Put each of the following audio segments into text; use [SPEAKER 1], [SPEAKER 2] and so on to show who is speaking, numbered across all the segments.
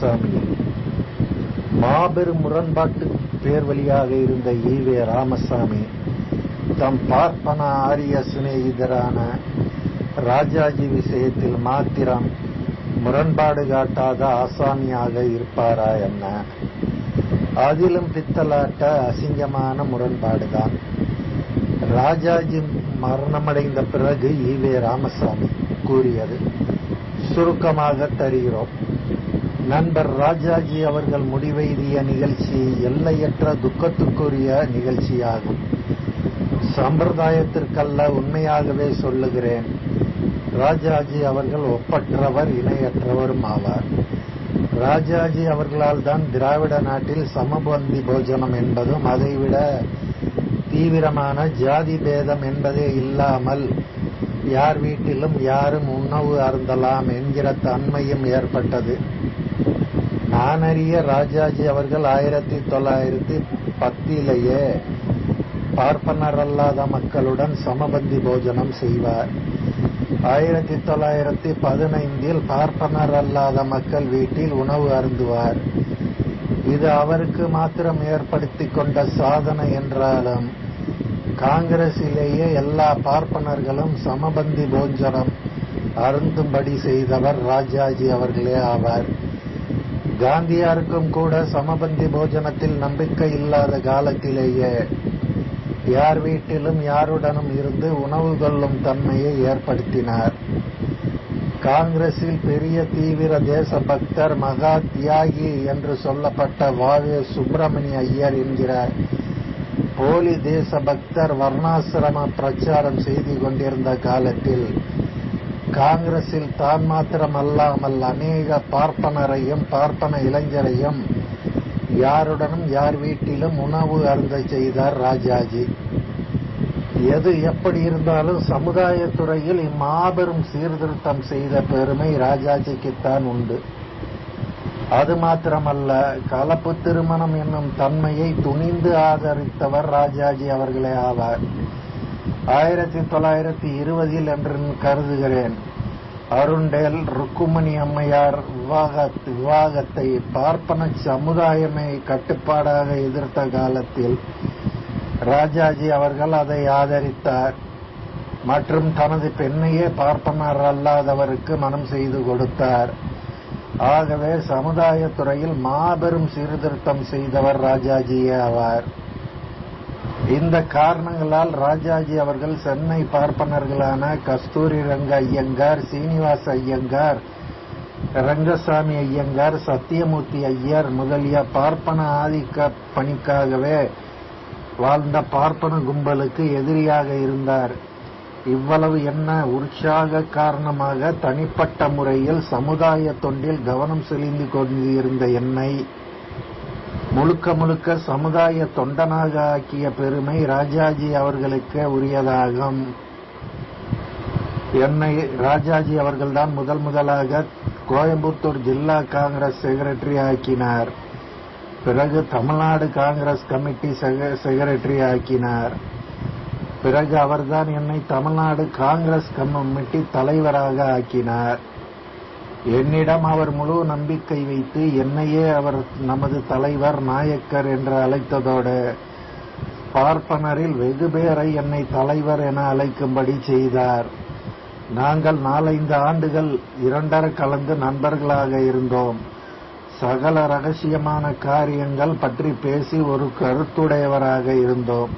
[SPEAKER 1] ராமசாமி மாபெரும் முரண்பாட்டு பேர் வழியாக இருந்த ஈவே ராமசாமி தம் பார்ப்பன ஆரிய சிநேகிதரான ராஜாஜி விஷயத்தில் மாத்திரம் முரண்பாடு காட்டாத ஆசாமியாக இருப்பாரா என்ன அதிலும் பித்தலாட்ட அசிங்கமான முரண்பாடுதான். ராஜாஜி மரணமடைந்த பிறகு ஈவே ராமசாமி கூறியது சுருக்கமாக தருகிறோம். நண்பர் ராஜாஜி அவர்கள் முடிவெய்திய நிகழ்ச்சி எல்லையற்ற துக்கத்துக்குரிய நிகழ்ச்சியாகும். சம்பிரதாயத்திற்கல்ல உண்மையாகவே சொல்லுகிறேன். ராஜாஜி அவர்கள் ஒப்பற்றவர் இணையற்றவரும் ஆவார். ராஜாஜி அவர்களால் தான் திராவிட நாட்டில் சமபந்தி போஜனம் என்பதும் அதைவிட தீவிரமான ஜாதி பேதம் என்பதே இல்லாமல் யார் வீட்டிலும் யாரும் உணவு அருந்தலாம் என்கிற தன்மையும் ஏற்பட்டது. ஆனரிய ராஜாஜி அவர்கள் ஆயிரத்தி தொள்ளாயிரத்தி பத்திலேயே பார்ப்பனர் அல்லாத மக்களுடன் சமபந்தி போஜனம் செய்வார். ஆயிரத்தி தொள்ளாயிரத்தி பதினைந்தில் பார்ப்பனர் அல்லாத மக்கள் வீட்டில் உணவு அருந்துவார். இது அவருக்கு மாத்திரம் ஏற்படுத்தி கொண்ட சாதனை என்றாலும் காங்கிரசிலேயே எல்லா பார்ப்பனர்களும் சமபந்தி போஜனம் அருந்தும்படி செய்தவர் ராஜாஜி அவர்களே ஆவார். காந்தியாருக்கும் கூட சமபந்தி போஜனத்தில் நம்பிக்கை இல்லாத காலத்திலேயே யார் வீட்டிலும் யாருடனும் இருந்து உணவு கொள்ளும் தன்மையை ஏற்படுத்தினார். காங்கிரஸில் பெரிய தீவிர தேசபக்தர் மகா தியாகி என்று சொல்லப்பட்ட வாவே சுப்பிரமணிய ஐயர் என்கிற போலி தேசபக்தர் வர்ணாசிரம பிரச்சாரம் செய்து கொண்டிருந்த காலத்தில் காங்கிரஸில் தான் மாத்திரம் அல்லாமல் அநேக பார்ப்பனரையும் பார்ப்பன இளைஞரையும் யாருடனும் யார் வீட்டிலும் உணவு அருந்த செய்தார் ராஜாஜி. எது எப்படி இருந்தாலும் சமுதாயத்துறையில் இம்மாபெரும் சீர்திருத்தம் செய்த பெருமை ராஜாஜிக்குத்தான் உண்டு. அது மாத்திரமல்ல கலப்பு திருமணம் என்னும் தன்மையை துணிந்து ஆதரித்தவர் ராஜாஜி அவர்களே ஆவார். ஆயிரத்தி தொள்ளாயிரத்தி இருபதில் என்று கருதுகிறேன். அருண்டேல் ருக்குமணி அம்மையார் விவாகத் விவாகத்தை பார்ப்பன சமுதாயமே கட்டுப்பாடாக எதிர்த்த காலத்தில் ராஜாஜி அவர்கள் அதை ஆதரித்தார். மற்றும் தனது பெண்ணையே பார்ப்பனர் அல்லாதவருக்கு மனம் செய்து கொடுத்தார். ஆகவே சமுதாய துறையில் மாபெரும் சீர்திருத்தம் செய்தவர் ராஜாஜியே ஆவார். இந்த காரணங்களால் ராஜாஜி அவர்கள் சென்னை பார்ப்பனர்களான கஸ்தூரி ரங்க ஐயங்கார் சீனிவாச ஐயங்கார் ரங்கசாமி ஐயங்கார் சத்தியமூர்த்தி ஐயர் முதலிய பார்ப்பன ஆதிக்க பணிக்காகவே வாழ்ந்த பார்ப்பன கும்பலுக்கு எதிரியாக இருந்தார். இவ்வளவு என்ன உற்சாக காரணமாக தனிப்பட்ட முறையில் சமுதாய தொண்டில் கவனம் செலுத்திக் கொண்டிருந்த என்னை முழுக்க முழுக்க சமுதாய தொண்டனாக ஆக்கிய பெருமை ராஜாஜி அவர்களுக்கு உரியதாகும். என்னை ராஜாஜி அவர்கள்தான் முதல் முதலாக கோயம்புத்தூர் ஜில்லா காங்கிரஸ் செக்ரட்டரி ஆக்கினார். பிறகு தமிழ்நாடு காங்கிரஸ் கமிட்டி செக்ரட்டரி ஆக்கினார். பிறகு அவர்தான் என்னை தமிழ்நாடு காங்கிரஸ் கமிட்டி தலைவராக ஆக்கினார். என்னிடம் அவர் முழு நம்பிக்கை வைத்து என்னையே அவர் நமது தலைவர் நாயக்கர் என்று அழைத்ததோடு பார்ப்பனரில் வெகு பேரை என்னை தலைவர் என அழைக்கும்படி செய்தார். நாங்கள் நாலைந்து ஆண்டுகள் இரண்டர கலந்து நண்பர்களாக இருந்தோம். சகல ரகசியமான காரியங்கள் பற்றி பேசி ஒரு கருத்துடையவராக இருந்தோம்.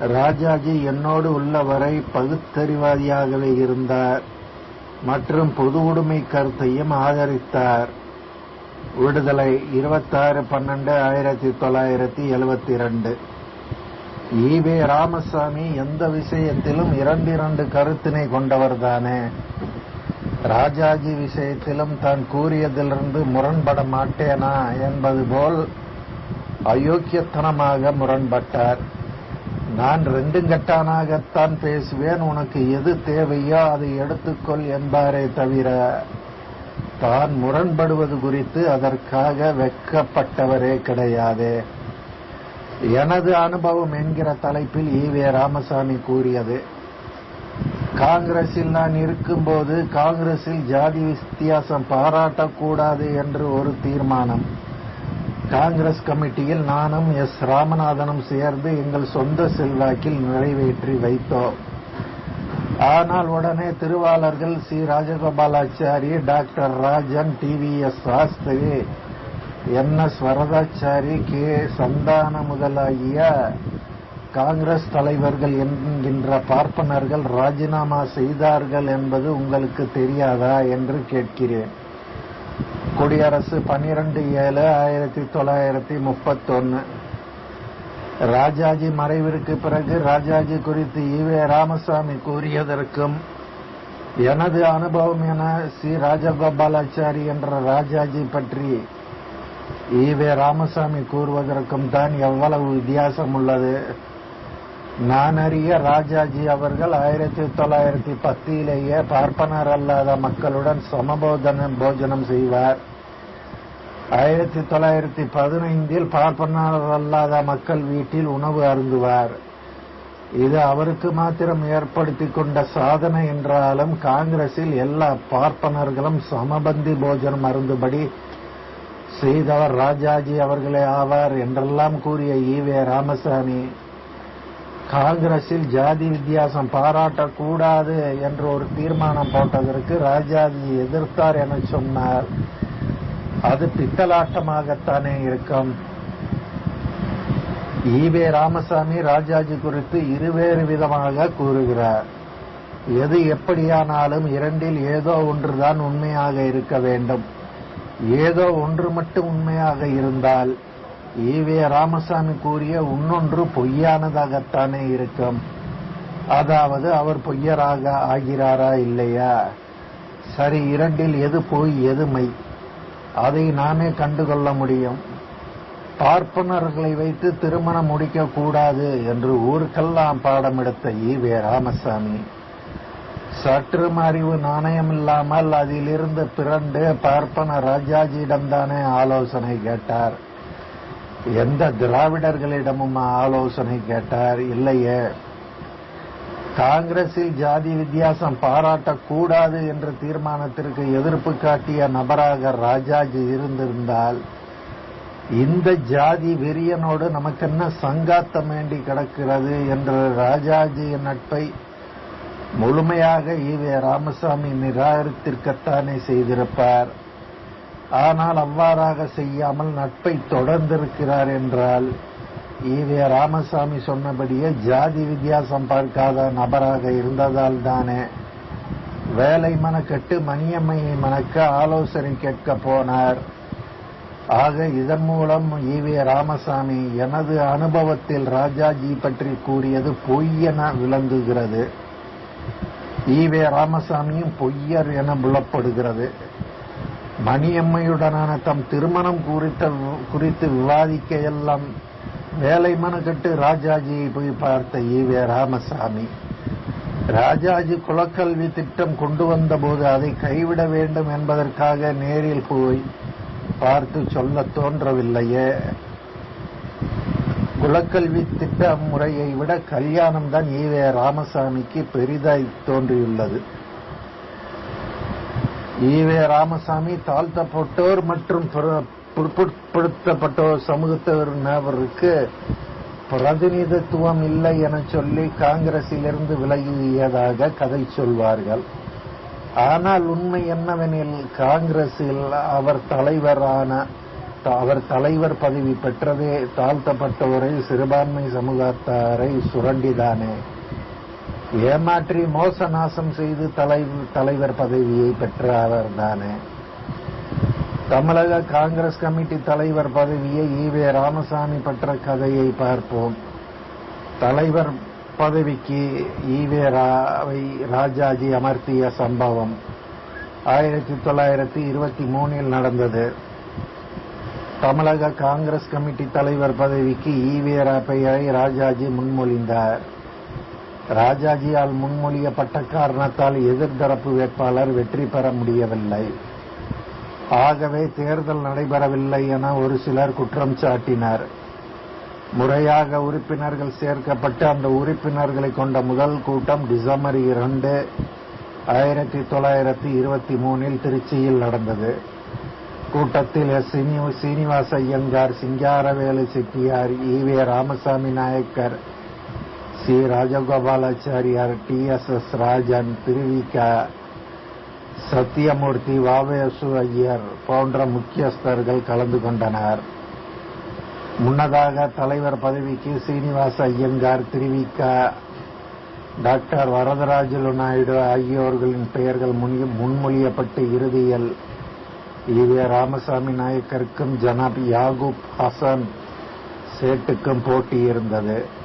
[SPEAKER 1] ராஜாஜி என்னோடு உள்ளவரை பகுத்தறிவாதியாகவே இருந்தார். மற்றும் பொது உடைமை கருத்தையும் ஆதரித்தார். விடுதலை இருபத்தாறு பன்னெண்டு ஆயிரத்தி தொள்ளாயிரத்தி எழுபத்தி ரெண்டு ஈவே ராமசாமி எந்த விஷயத்திலும் இரண்டு இரண்டு கருத்தினை கொண்டவர்தானே? ராஜாஜி விஷயத்திலும் தான் கூறியதிலிருந்து முரண்பட மாட்டேனா என்பது போல் அயோக்கியத்தனமாக முரண்பட்டார். நான் ரெண்டும் கட்டானாகத்தான் பேசுவேன். உனக்கு எது தேவையோ அதை எடுத்துக்கொள் என்பாரே தவிர தான் முரண்படுவது குறித்து அதற்காக வெக்கப்பட்டவரே கிடையாது. எனது அனுபவம் என்கிற தலைப்பில் ஈவே ராமசாமி கூறியது. காங்கிரஸில் நான் இருக்கும்போது காங்கிரஸில் ஜாதி வித்தியாசம் பாராட்டக்கூடாது என்று ஒரு தீர்மானம். காங்கிரஸ் கமிட்டியில் நானும் எஸ். ராமநாதனும் சேர்ந்து எங்கள் சொந்த செல்வாக்கில் நிறைவேற்றி வைத்தோம். ஆனால் உடனே திருவாளர்கள் C. Rajagopalachari doctor Rajan T. V. S. Sastri N. S. Varadachari K. Santhana முதலாகிய Congress தலைவர்கள் என்கின்ற பார்ப்பனர்கள் ராஜினாமா செய்தார்கள் என்பது உங்களுக்கு தெரியாதா என்று கேட்கிறேன். குடியரசு பன்னிரெண்டு ஏழு ஆயிரத்தி தொள்ளாயிரத்தி முப்பத்தொன்னு. ராஜாஜி மறைவிற்கு பிறகு ராஜாஜி குறித்து ஈவே ராமசாமி கூறியதற்கும் எனது அனுபவம் என சி. ராஜகோபாலாச்சாரி என்ற ராஜாஜி பற்றி ஈவே ராமசாமி கூறுவதற்கும் தான் எவ்வளவு வித்தியாசம் உள்ளது? நான் அறிய ராஜாஜி அவர்கள் ஆயிரத்தி தொள்ளாயிரத்தி பத்திலேயே பார்ப்பனர் அல்லாத மக்களுடன் சமபோதனம் போஜனம் செய்வார். ஆயிரத்தி தொள்ளாயிரத்தி பதினைந்தில் பார்ப்பனர் அல்லாத மக்கள் வீட்டில் உணவு அருந்துவார். இது அவருக்கு மாத்திரம் ஏற்படுத்தி கொண்ட சாதனை என்றாலும் காங்கிரஸில் எல்லா பார்ப்பனர்களும் சமபந்தி போஜனம் அருந்துபடி செய்தவர் ராஜாஜி அவர்களே ஆவார் என்றெல்லாம் கூறிய ஈவே ராமசாமி. காங்கிரஸில் ஜாதி வித்தியாசம் பாராட்டக்கூடாது என்று ஒரு தீர்மானம் போட்டதற்கு ராஜாஜி எதிர்த்தார் என சொன்னார். அது பித்தலாட்டமாகத்தானே இருக்கும். ஈவே ராமசாமி ராஜாஜி குறித்து இருவேறு விதமாக கூறுகிறார். எது எப்படியானாலும் இரண்டில் ஏதோ ஒன்றுதான் உண்மையாக இருக்க வேண்டும். ஏதோ ஒன்று மட்டும் உண்மையாக இருந்தால் ஈவே ராமசாமி கூறிய இன்னொன்று பொய்யானதாகத்தானே இருக்கும்? அதாவது அவர் பொய்யராக ஆகிறாரா இல்லையா? சரி இரண்டில் எது போய் எது மெய்? அதை நாமே கண்டுகொள்ள முடியும். பார்ப்பனர்களை வைத்து திருமணம் முடிக்க கூடாது என்று ஊருக்கெல்லாம் பாடம் எடுத்த ஈவே ராமசாமி. சற்றும் அறிவு நாணயம் இல்லாமல் அதிலிருந்து பிறண்டு பார்ப்பன ராஜாஜியிடம்தானே ஆலோசனை கேட்டார். எந்த திராவிடர்களிடமும் ஆலோசனை கேட்டார் இல்லையே. காங்கிரஸில் ஜாதி வித்தியாசம் பாராட்டக்கூடாது என்ற தீர்மானத்திற்கு எதிர்ப்பு காட்டிய நபராக ராஜாஜி இருந்திருந்தால் இந்த ஜாதி வெறியனோடு நமக்கென்ன சங்காத்தம் வேண்டி கிடக்கிறது என்ற ராஜாஜியின் நட்பை முழுமையாக ஈவே ராமசாமி நிராகரித்திருக்கத்தானே செய்திருப்பார். ஆனால் அவ்வாறாக செய்யாமல் நட்பை தொடர்ந்திருக்கிறார் என்றால் ஈவே ராமசாமி சொன்னபடியே ஜாதி வித்தியாசம் பார்க்காத நபராக இருந்ததால் தானே. வேலை மனக்கட்டு மணியம்மையை மணக்க ஆலோசனை கேட்க போனார். ஆக இதன் மூலம் ஈவே ராமசாமி எனது அனுபவத்தில் ராஜாஜி பற்றி கூறியது பொய் என விளங்குகிறது. ஈவே ராமசாமியும் பொய்யர் என புலப்படுகிறது. மணியம்மையுடனான தம் திருமணம் குறித்த குறித்து விவாதிக்க எல்லாம் வேலை மனக்கட்டு ராஜாஜியை போய் பார்த்த ஈவே ராமசாமி. ராஜாஜி குலக்கல்வி திட்டம் கொண்டு வந்த போது அதை கைவிட வேண்டும் என்பதற்காக நேரில் போய் பார்த்து சொல்ல தோன்றவில்லையே. குலக்கல்வி திட்ட முறையை விட கல்யாணம் தான் ஈவே ராமசாமிக்கு பெரிதாய் தோன்றியுள்ளது. ஈவே ராமசாமி தாழ்த்தப்பட்டோர் மற்றும் பிற்படுத்தப்பட்டோர் சமூகத்தினருக்கு பிரதிநிதித்துவம் இல்லை என சொல்லி காங்கிரசிலிருந்து விலகியதாக கதை சொல்வார்கள். ஆனால் உண்மை என்னவெனில் காங்கிரஸில் அவர் தலைவரான அவர் தலைவர் பதவி பெற்றதே தாழ்த்தப்பட்டவரை சிறுபான்மை சமூகத்தாரை சுரண்டிதானே. ஏமாற்றி மோச நாசம் செய்து தலைவர் பதவியை பெற்ற அவர் தானே. தமிழக காங்கிரஸ் கமிட்டி தலைவர் பதவியை ஈவே ராமசாமி பெற்ற கதையை பார்ப்போம். தலைவர் பதவிக்கு ஈவே ராவை ராஜாஜி அமர்த்திய சம்பவம் ஆயிரத்தி தொள்ளாயிரத்தி இருபத்தி மூணில் நடந்தது. தமிழக காங்கிரஸ் கமிட்டி தலைவர் பதவிக்கு ஈவேரா பெயரை ராஜாஜி முன்மொழிந்தார். ராஜாஜியால் முன்மொழியப்பட்ட காரணத்தால் எதிர்தரப்பு வேட்பாளர் வெற்றி பெற முடியவில்லை. ஆகவே தேர்தல் நடைபெறவில்லை என ஒரு சிலர் குற்றம் சாட்டினர். முறையாக உறுப்பினர்கள் சேர்க்கப்பட்டு அந்த உறுப்பினர்களை கொண்ட முதல் கூட்டம் டிசம்பர் இரண்டு ஆயிரத்தி தொள்ளாயிரத்தி இருபத்தி மூணில் திருச்சியில் நடந்தது. கூட்டத்தில் S. Srinivasa Iyengar Singaravelu Chettiar E V Ramasamy Naicker C. Rajagopalachariar T. S. S. Rajan Thiruvika Sathyamurthy Va Ve Su Iyer போன்ற முக்கியஸ்தர்கள் கலந்து கொண்டனர். முன்னதாக தலைவர் பதவிக்கு சீனிவாச ஐயங்கார் திருவிக டாக்டர் வரதராஜலு நாயுடு ஆகியோர்களின் பெயர்கள் முன்- முன்மொழியப்பட்டு இறுதியில் ஈவே ராமசாமி நாயக்கருக்கும் ஜனாப் யாகூப் ஹசன் சேட்டுக்கும் போட்டி இருந்தது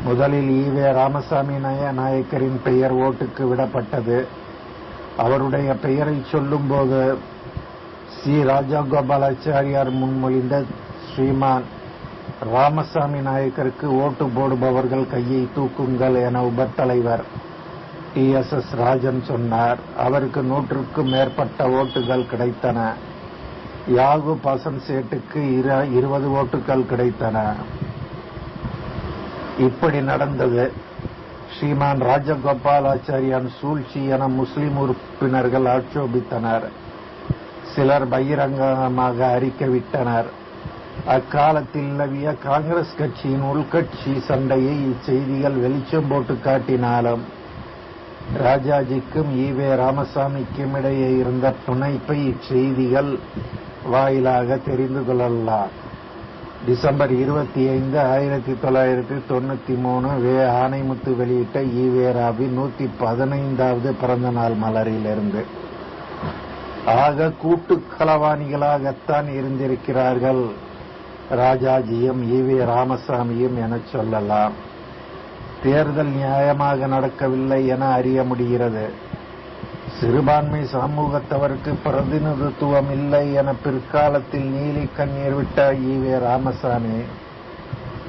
[SPEAKER 1] முதலில் ஈவே ராமசாமி நாய- நாயக்கரின் பெயர் ஓட்டுக்கு விடப்பட்டது. அவருடைய பெயரை சொல்லும்போது சி. ராஜகோபாலாச்சாரியார் முன்மொழிந்த ஸ்ரீமான் ராமசாமி நாயக்கருக்கு ஓட்டு போடுபவர்கள் கையை தூக்குங்கள் என உபத்தலைவர் டி. எஸ். எஸ். ராஜன் சொன்னார். அவருக்கு நூற்றுக்கும் மேற்பட்ட ஓட்டுகள் கிடைத்தன. யாகு பசன் சேட்டுக்கு இருபது ஓட்டுகள் கிடைத்தன. இப்படி நடந்தது. ஸ்ரீமான் ராஜகோபாலாச்சாரியான் சூழ்ச்சி என முஸ்லிம் உறுப்பினர்கள் ஆட்சோபித்தனர். சிலர் பகிரங்கமாக அறிக்கை விட்டனர். அக்காலத்தில் நிலவிய காங்கிரஸ் கட்சியின் உள்கட்சி சண்டையை இச்செய்திகள் வெளிச்சம் போட்டு காட்டினாலும் ராஜாஜிக்கும் ஈவே ராமசாமிக்கும் இடையே இருந்த பிணைப்பை இச்செய்திகள் வாயிலாக தெரிந்து கொள்ளலாம். டிசம்பர் இருபத்தி ஐந்து ஆயிரத்தி தொள்ளாயிரத்தி தொண்ணூத்தி மூணு வே ஆணைமுத்து வெளியிட்ட ஈவேராவின் நூத்தி பதினைந்தாவது பிறந்த நாள் மலரிலிருந்து. ஆக கூட்டு களவாணிகளாகத்தான் இருந்திருக்கிறார்கள் ராஜாஜியும் ஈவே ராமசாமியும் என சொல்லலாம். தேர்தல் நியாயமாக நடக்கவில்லை என அறிய முடிகிறது. சிறுபான்மை சமூகத்தவருக்கு பிரதிநிதித்துவம் இல்லை என பிற்காலத்தில் நீலி கண்ணீர் விட்ட ஈவே ராமசாமி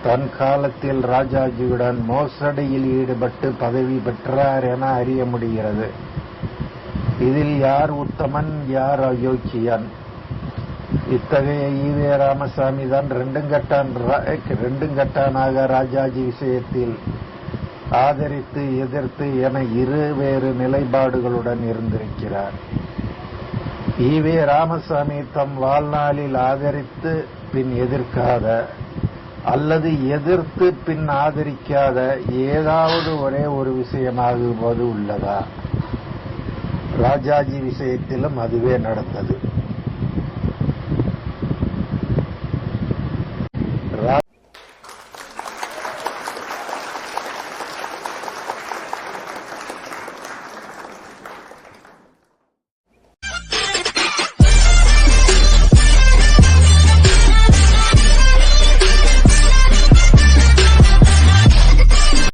[SPEAKER 1] தன் காலத்தில் ராஜாஜியுடன் மோசடியில் ஈடுபட்டு பதவி பெற்றார் என அறிய முடிகிறது. இதில் யார் உத்தமன் யார் அயோக்கியன்? இத்தகைய ஈவே ராமசாமி தான் ரெண்டுங்கட்டான் ரா- ரெண்டுங்கட்டானாக ராஜாஜி விஷயத்தில் ஆதரித்து எதிர்த்து என இருவேறு நிலைப்பாடுகளுடன் இருந்திருக்கிறார். ஈவே ராமசாமி தம் வாழ்நாளில் ஆதரித்து பின் எதிர்க்காத அல்லது எதிர்த்து பின் ஆதரிக்காத ஏதாவது ஒரே ஒரு விஷயமாகுவது உள்ளதா? ராஜாஜி விஷயத்திலும் அதுவே நடந்தது.